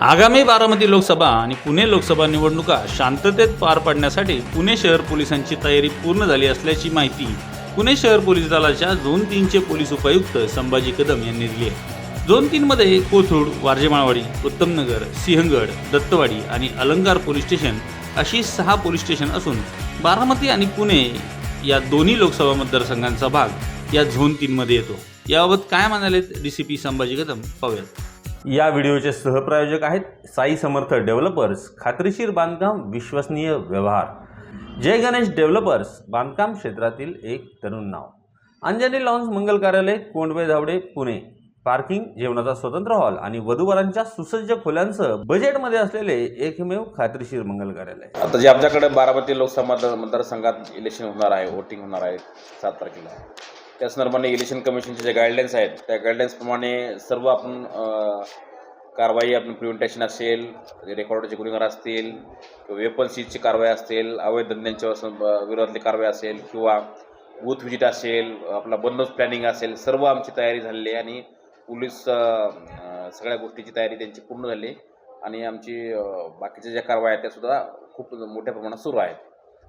आगामी बारामती लोकसभा आणि पुणे लोकसभा निवडणुका शांततेत पार पाडण्यासाठी पुणे शहर पोलिसांची तयारी पूर्ण झाली असल्याची माहिती पुणे शहर पोलीस दलाच्या झोन तीनचे पोलीस उपायुक्त संभाजी कदम यांनी दिली आहे. झोन तीनमध्ये कोथरूड वारजेमाळवाडी उत्तमनगर सिंहगड दत्तवाडी आणि अलंकार पोलीस स्टेशन अशी सहा पोलीस स्टेशन असून बारामती आणि पुणे या दोन्ही लोकसभा मतदारसंघांचा भाग या झोन तीनमध्ये येतो. याबाबत काय म्हणाले D C P Sambhaji Kadam? पाहूयात. या व्हिडिओचे सहप्रायोजक आहेत साई समर्थ डेव्हलपर्स खात्रीशीर बांधकाम विश्वसनीय व्यवहार. जय गणेश डेव्हलपर्स बांधकाम क्षेत्रातील एक तरुण नाव. अंजनी लॉन्स मंगल कार्यालय कोंडवे धावडे पुणे. पार्किंग जेवणाचा स्वतंत्र हॉल आणि वधूवरांच्या सुसज्ज खोल्यांसह बजेटमध्ये असलेले एकमेव खात्रीशीर मंगल कार्यालय. आता जे आमच्याकडे बारामती लोकसभा मतदारसंघात इलेक्शन होणार आहे वोटिंग होणार आहे सात तारखेला. त्याचप्रमाणे इलेक्शन कमिशनचे जे गाईडलाईन्स आहेत त्या गाईडलाईन्सप्रमाणे सर्व आपण कारवाई आपण प्रिव्हेंटेशन असेल रेकॉर्डचे गुन्हेगार असतील किंवा वेपन सीजची कारवाई असेल अवैध धंद्यांच्या विरोधातली कारवाई असेल किंवा बूथ व्हिजिट असेल आपला बंदोबस्त प्लॅनिंग असेल सर्व आमची तयारी झालेली आहे आणि पोलीस सगळ्या गोष्टीची तयारी त्यांची पूर्ण झाली आणि आमची बाकीच्या ज्या कारवाई आहेत त्यासुद्धा खूप मोठ्या प्रमाणात सुरू आहेत.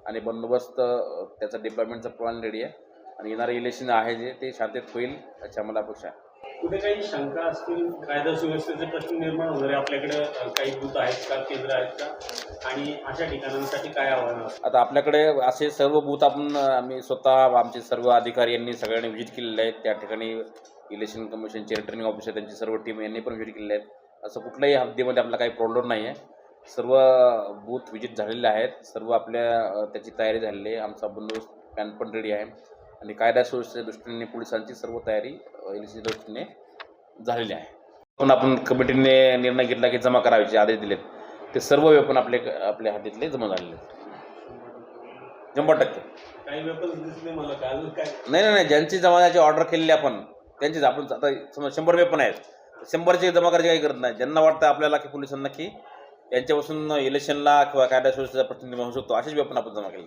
आणि बंदोबस्त त्याचा डिप्लॉयमेंटचा प्लॅन रेडी आहे. आणि येणारं इलेक्शन आहे जे ते शांततेत होईल याची आम्हाला अपेक्षा आहे. कुठे काही शंका असतील कायदा सुव्यवस्थेचे प्रश्न निर्माण होणारे आपल्याकडे काही बूथ आहेत का केंद्र आहेत का? आणि अशा ठिकाणांसाठी काय आव्हानं आता आपल्याकडे असे सर्व बूथ आपण आम्ही स्वतः आमचे सर्व अधिकारी यांनी सगळ्यांनी व्हिजिट केलेले आहेत. त्या ठिकाणी इलेक्शन कमिशनचे रिटर्निंग ऑफिसर त्यांची सर्व टीम यांनी पण व्हिजिट केलेले आहेत. असं कुठल्याही हद्दीमध्ये आपला काही प्रॉब्लेम नाही आहे. सर्व बूथ व्हिजिट झालेले आहेत. सर्व आपल्या त्याची तयारी झालेली आहे. आमचा बंदोबस्त पॅन पण रेडी आहे. आणि कायदा सुव्यवस्थेच्या दृष्टीने पोलिसांची सर्व तयारी इलेक्शनच्या दृष्टीने झालेली आहे. पण आपण कमिटीने निर्णय घेतला की जमा करायचे आदेश दिलेत. ते सर्व वेपन आपले आपल्या हातीतले जमा झालेले आहेत. शंभर टक्के. काही वेपन्स दिसले मला काय अजून काय? नाही नाही नाही. ज्यांची जमाची ऑर्डर केलेली आपण त्यांचीच. आपण आता समजा शंभर वेपन आहेत. शंभरचे जमा करायची काही गरज नाही. ज्यांना वाटतं आपल्याला की पोलिसांना की यांच्यापासून इलेक्शनला किंवा कायदा प्रश्न निर्माण होऊ शकतो असेच वेपन आपण जमा केले